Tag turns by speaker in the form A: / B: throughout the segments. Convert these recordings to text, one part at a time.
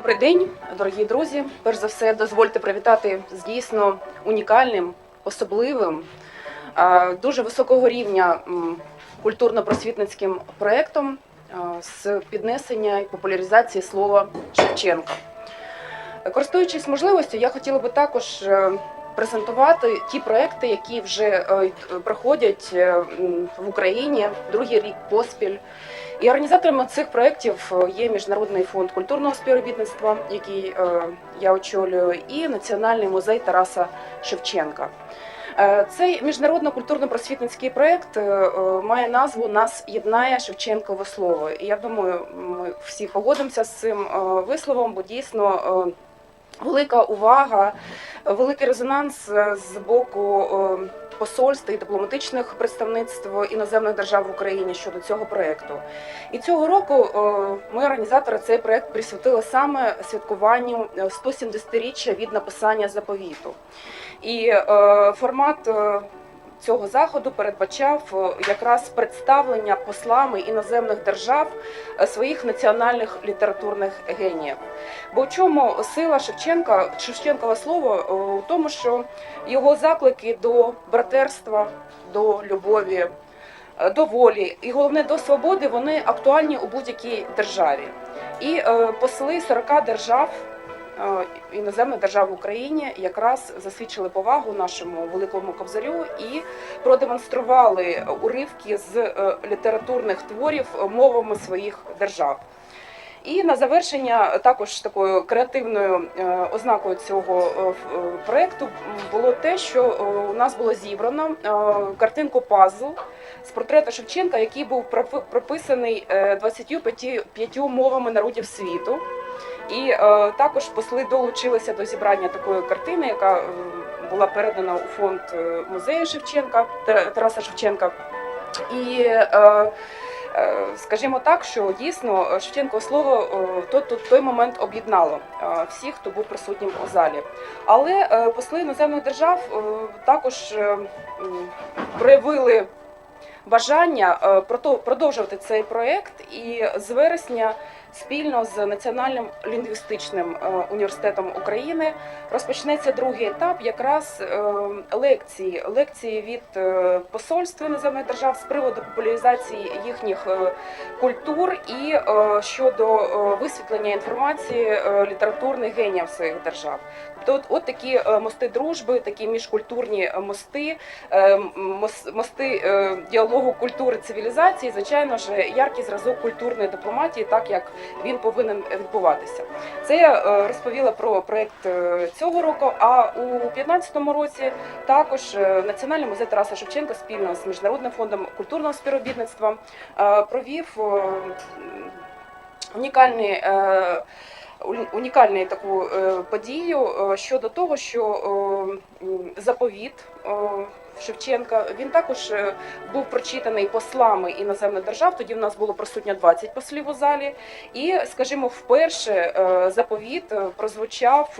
A: Добрий день, дорогі друзі. Перш за все, дозвольте привітати з дійсно унікальним, особливим, дуже високого рівня культурно-просвітницьким проєктом з піднесення і популяризації слова Шевченка. Користуючись можливістю, я хотіла би також е, презентувати ті проекти, які вже е, проходять е, в Україні другий рік поспіль. І організаторами цих проєктів е, є Міжнародний фонд культурного співробітництва, який я очолюю, і Національний музей Тараса Шевченка. Цей міжнародно культурно-просвітницький проєкт має назву Нас єднає Шевченкове слово. І я думаю, ми всі погодимося з цим висловом, бо дійсно велика увага, е, великий резонанс е, з боку е, посольств і дипломатичних представництв іноземних держав в Україні щодо цього проєкту. І цього року е, ми, організатори, цей проєкт присвятили саме святкуванню е, 170-річчя від написання заповіту. І е, формат е, цього заходу передбачав е, якраз представлення послами іноземних держав е, своїх національних літературних геніїв. Бо в чому сила Шевченка, Шевченкове слово е, у тому, що його заклики до братерства, до любові, до волі і головне до свободи вони актуальні у будь-якій державі. І е, посли 40 держав. Е, Іноземних держав в Україні якраз засвідчили повагу нашому великому кобзарю і продемонстрували уривки з е, літературних творів мовами своїх держав. І на завершення також такою креативною е, ознакою цього проекту було те, що у нас було зібрано картинку пазл з портрета Шевченка, який був пропи- прописаний е, 25 мовами народів світу. І е, також посли долучилися до зібрання такої картини, яка е, була передана у фонд е, музею Шевченка Тараса Шевченка. І Скажімо так, що дійсно Шевченко слово то, то, той момент об'єднало всіх, хто був присутнім у залі. Але посли іноземних держав також проявили бажання продовжувати цей проєкт і з вересня спільно з Національним лінгвістичним е, університетом України розпочнеться другий етап якраз е, лекції, лекції від посольства посольств іноземних держав з приводу популяризації їхніх е, культур і е, щодо е, висвітлення інформації е, літературних геніїв своїх держав. Тобто, от, такі е, мости дружби, такі міжкультурні е, мости, е, мости діалогу культури цивілізації, звичайно ж, яркий зразок культурної дипломатії, так як він повинен відбуватися. Це я розповіла про проект цього року. А у 2015 році також Національний музей Тараса Шевченка спільно з міжнародним фондом культурного співробітництва провів унікальний. Уні- Унікальну таку е, подію е, щодо того, що е, заповіт Шевченка він також був прочитаний послами іноземних держав. Тоді в нас було присутньо 20 послів у залі. І, скажімо, вперше заповіт прозвучав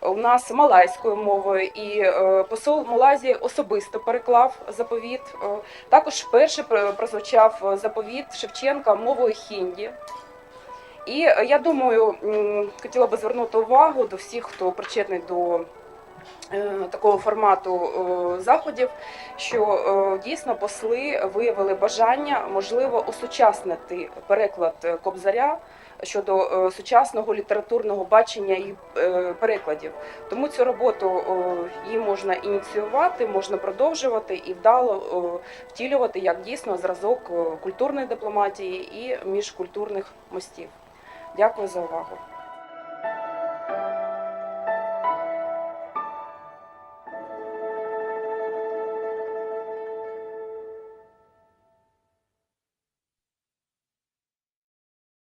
A: у нас малайською мовою, і посол Малайзії особисто переклав заповіт. Також вперше пр- прозвучав заповіт Шевченка мовою хінді. І е, я думаю, хотіла би звернути увагу до всіх, хто причетний до е, такого формату е, заходів, що дійсно посли виявили бажання, можливо, осучаснити переклад Кобзаря щодо сучасного літературного бачення і перекладів. Тому цю роботу її можна ініціювати, можна продовжувати і вдало втілювати як дійсно зразок культурної дипломатії і міжкультурних мостів. Дякую за увагу.